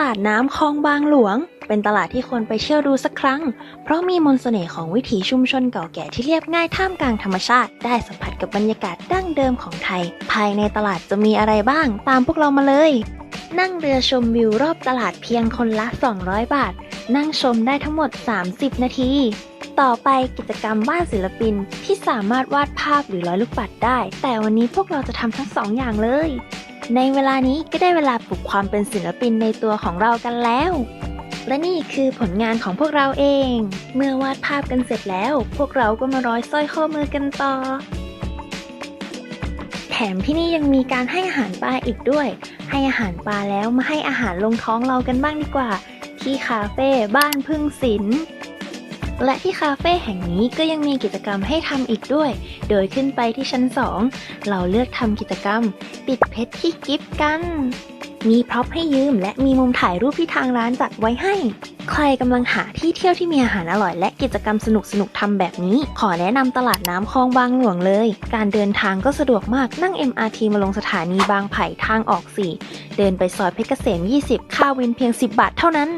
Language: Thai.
ลาดน้ำคลองบางหลวง เป็นตลาดที่คนไปเที่ยวดูสักครั้ง เพราะมีมนต์เสน่ห์ของวิถีชุมชนเก่าแก่ที่เรียบง่ายท่ามกลางธรรมชาติ ได้สัมผัสกับบรรยากาศดั้งเดิมของไทย ภายในตลาดจะมีอะไรบ้าง ตามพวกเรามาเลย นั่งเรือชมวิวรอบตลาดเพียงคนละ 200 บาท นั่งชมได้ทั้งหมด 30 นาที ต่อไปกิจกรรมบ้านศิลปินที่สามารถวาดภาพหรือร้อยลูกปัดได้ แต่วันนี้พวกเราจะทำทั้งสองอย่างเลย ในเวลานี้ก็ได้เวลาปลุกความเป็นศิลปินในตัวของเรากันแล้ว และนี่คือผลงานของพวกเราเอง เมื่อวาดภาพกันเสร็จแล้ว พวกเราก็มาร้อยสร้อยข้อมือกันต่อ แถมที่นี่ยังมีการให้อาหารปลาอีกด้วย ให้อาหารปลาแล้วมาให้อาหารลงท้องเรากันบ้างดีกว่า ที่คาเฟ่บ้านพึ่งศิลป์ และที่คาเฟ่แห่งนี้ก็ยังมีกิจกรรมให้ทำอีกด้วย โดยขึ้นไปที่ชั้น 2 เราเลือกทำกิจกรรม ปิดเพชรที่กิฟต์กัน มีพร็อพให้ยืม และมีมุมถ่ายรูปที่ทางร้านจัดไว้ให้ ใครกำลังหาที่เที่ยวที่มีอาหารอร่อย และกิจกรรมสนุกสนุกๆทำแบบนี้ ขอแนะนำตลาดน้ำคลองบางหลวงเลย การเดินทางก็สะดวกมากนั่ง MRT มาลงสถานีบางไผ่ทางออก 4 เดินไปซอยเพชรเกษม 20 ค่าวินเพียง 10 บาทเท่านั้น